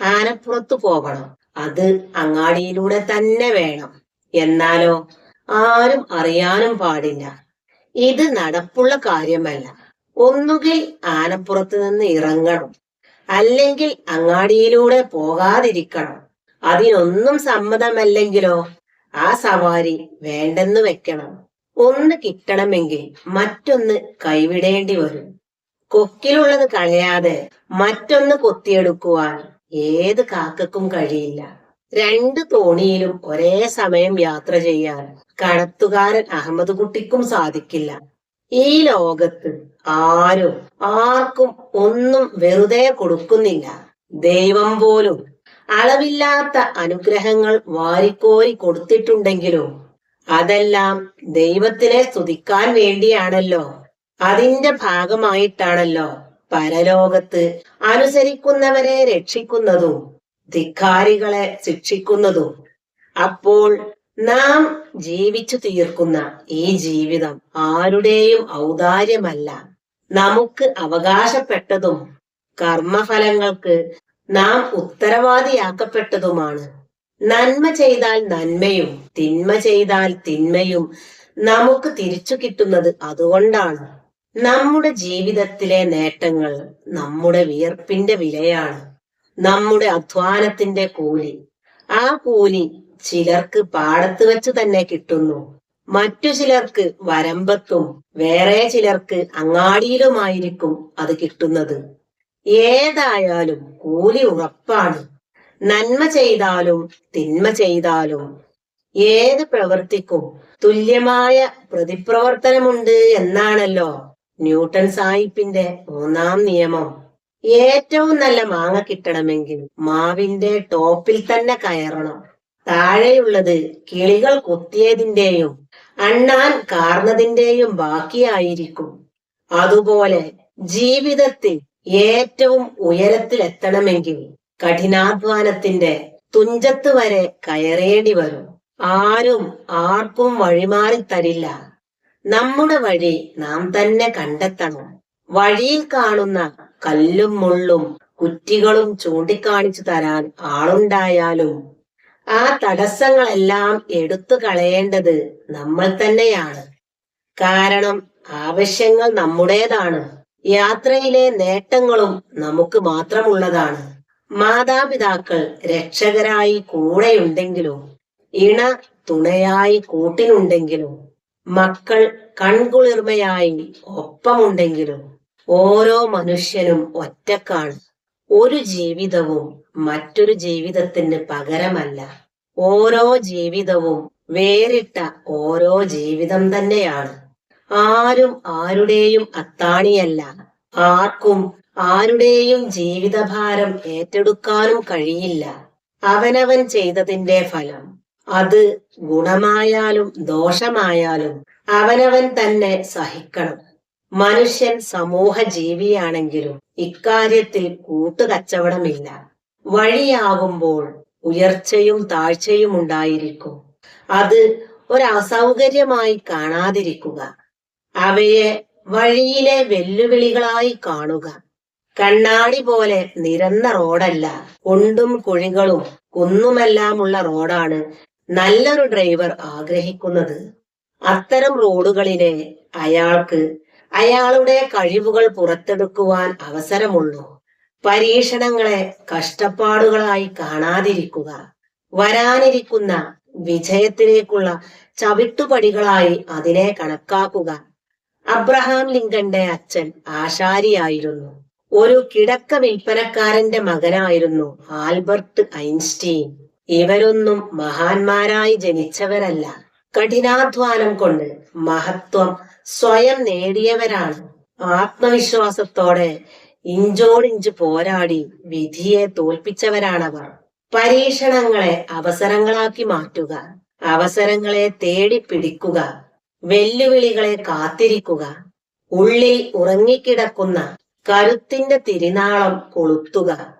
ആനപ്പുറത്ത് പോകണം. അത് അങ്ങാടിയിലൂടെ തന്നെ വേണം. എന്നാലോ ആരും അറിയാനും പാടില്ല. ഇത് നടപ്പുള്ള കാര്യമല്ല. ഒന്നുകിൽ ആനപ്പുറത്ത് നിന്ന് ഇറങ്ങണം. അല്ലെങ്കിൽ അങ്ങാടിയിലൂടെ പോകാതിരിക്കണം. അതിനൊന്നും സമ്മതമല്ലെങ്കിലോ ആ സവാരി വേണ്ടെന്ന് വെക്കണം. ഒന്ന് കിട്ടണമെങ്കിൽ മറ്റൊന്ന് കൈവിടേണ്ടി വരും. കൊക്കിലുള്ളത് കളയാതെ മറ്റൊന്ന് കൊത്തിയെടുക്കുവാൻ ഏത് കാക്കക്കും കഴിയില്ല. രണ്ട് തോണിയിലും ഒരേ സമയം യാത്ര ചെയ്യാൻ കടത്തുകാരൻ അഹമ്മദ് കുട്ടിക്കും സാധിക്കില്ല. ഈ ലോകത്ത് ആരും ആർക്കും ഒന്നും വെറുതെ കൊടുക്കുന്നില്ല. ദൈവം പോലും അളവില്ലാത്ത അനുഗ്രഹങ്ങൾ വാരിക്കോരി കൊടുത്തിട്ടുണ്ടെങ്കിലും അതെല്ലാം ദൈവത്തിനെ സ്തുതിക്കാൻ വേണ്ടിയാണല്ലോ. അതിന്റെ ഭാഗമായിട്ടാണല്ലോ പരലോകത്ത് അനുസരിക്കുന്നവരെ രക്ഷിക്കുന്നതും ധിക്കാരികളെ ശിക്ഷിക്കുന്നതും. അപ്പോൾ നാം ജീവിച്ചു തീർക്കുന്ന ഈ ജീവിതം ആരുടെയും ഔദാര്യമല്ല. നമുക്ക് അവകാശപ്പെട്ടതും കർമ്മഫലങ്ങൾക്ക് നാം ഉത്തരവാദിയാക്കപ്പെട്ടതുമാണ്. നന്മ ചെയ്താൽ നന്മയും തിന്മ ചെയ്താൽ തിന്മയും നമുക്ക് തിരിച്ചു കിട്ടുന്നത് അതുകൊണ്ടാണ്. നമ്മുടെ ജീവിതത്തിലെ നേട്ടങ്ങൾ നമ്മുടെ വിയർപ്പിന്റെ വിലയാണ്. നമ്മുടെ അധ്വാനത്തിന്റെ കൂലി. ആ കൂലി ചിലർക്ക് പാടത്ത് വെച്ച് തന്നെ കിട്ടുന്നു. മറ്റു ചിലർക്ക് വരമ്പത്തും വേറെ ചിലർക്ക് അങ്ങാടിയിലുമായിരിക്കും അത് കിട്ടുന്നത്. ഏതായാലും കൂലി ഉറപ്പാണ്. നന്മ ചെയ്താലും തിന്മ ചെയ്താലും ഏത് പ്രവർത്തിക്കും തുല്യമായ പ്രതിപ്രവർത്തനമുണ്ട് എന്നാണല്ലോ. ന്യൂട്ടൺ സാഹിബിന്റെ മൂന്നാം നിയമം. ഏറ്റവും നല്ല മാങ്ങ കിട്ടണമെങ്കിൽ മാവിന്റെ ടോപ്പിൽ തന്നെ കയറണം. താഴെയുള്ളത് കിളികൾ കൊത്തിയതിന്റെയും അണ്ണാൻ കാർന്നതിന്റെയും ബാക്കിയായിരിക്കും. അതുപോലെ ജീവിതത്തിൽ ഏറ്റവും ഉയരത്തിലെത്തണമെങ്കിൽ കഠിനാധ്വാനത്തിന്റെ തുഞ്ചത്ത് വരെ കയറേണ്ടി വരും. ആരും ആർക്കും വഴിമാറി തരില്ല. നമ്മുടെ വഴി നാം തന്നെ കണ്ടെത്തണം. വഴിയിൽ കാണുന്ന കല്ലും മുള്ളും കുറ്റികളും ചൂണ്ടിക്കാണിച്ചു തരാൻ ആളുണ്ടായാലും ആ തടസ്സങ്ങളെല്ലാം എടുത്തു കളയേണ്ടത് നമ്മൾ തന്നെയാണ്. കാരണം ആവശ്യങ്ങൾ നമ്മുടേതാണ്. യാത്രയിലെ നേട്ടങ്ങളും നമുക്ക് മാത്രമുള്ളതാണ്. മാതാപിതാക്കൾ രക്ഷകരായി കൂടെയുണ്ടെങ്കിലും ഇണ തുണയായി കൂട്ടിനുണ്ടെങ്കിലും മക്കൾ കൺകുളിർമയായി ഒപ്പമുണ്ടെങ്കിലും ഓരോ മനുഷ്യനും ഒറ്റക്കാണ്. ഒരു ജീവിതവും മറ്റൊരു ജീവിതത്തിന് പകരമല്ല. ഓരോ ജീവിതവും വേറിട്ട ഓരോ ജീവിതം തന്നെയാണ്. ആരും ആരുടെയും അത്താണിയല്ല. ആർക്കും ആരുടെയും ജീവിതഭാരം ഏറ്റെടുക്കാനും കഴിയില്ല. അവനവൻ ചെയ്തതിന്റെ ഫലം അത് ഗുണമായാലും ദോഷമായാലും അവനവൻ തന്നെ സഹിക്കണം. മനുഷ്യൻ സമൂഹ ജീവിയാണെങ്കിലും ഇക്കാര്യത്തിൽ കൂട്ടുകച്ചവടമില്ല. വഴിയാകുമ്പോൾ ഉയർച്ചയും താഴ്ചയും ഉണ്ടായിരിക്കും. അത് ഒരസൗകര്യമായി കാണാതിരിക്കുക. അവയെ വഴിയിലെ വെല്ലുവിളികളായി കാണുക. കണ്ണാടി പോലെ നിരന്ന റോഡല്ല. കുണ്ടും കുഴികളും കുന്നുമെല്ലാമുള്ള റോഡാണ് നല്ലൊരു ഡ്രൈവർ ആഗ്രഹിക്കുന്നത് അത്തരം റോഡുകളിലെ അയാൾക്ക് അയാളുടെ കഴിവുകൾ പുറത്തെടുക്കുവാൻ അവസരമുള്ളൂ. പരീക്ഷണങ്ങളെ കഷ്ടപ്പാടുകളായി കാണാതിരിക്കുക വരാനിരിക്കുന്ന വിജയത്തിലേക്കുള്ള ചവിട്ടുപടികളായി അതിനെ കണക്കാക്കുക. അബ്രഹാം ലിങ്കന്റെ അച്ഛൻ ആശാരിയായിരുന്നു. ഒരു കിടക്ക വിൽപ്പനക്കാരന്റെ മകനായിരുന്നു ആൽബർട്ട് ഐൻസ്റ്റീൻ. ഇവരൊന്നും മഹാന്മാരായി ജനിച്ചവരല്ല. കഠിനാധ്വാനം കൊണ്ട് മഹത്വം സ്വയം നേടിയവരാണ്. ആത്മവിശ്വാസത്തോടെ ഇഞ്ചോടിഞ്ച് പോരാടി വിധിയെ തോൽപ്പിച്ചവരാണവർ. പരീക്ഷണങ്ങളെ അവസരങ്ങളാക്കി മാറ്റുക അവസരങ്ങളെ തേടി പിടിക്കുക വെല്ലുവിളികളെ കാത്തിരിക്കുക ഉള്ളിൽ ഉറങ്ങിക്കിടക്കുന്ന കരുത്തിന്റെ തിരിനാളം കൊളുത്തുക.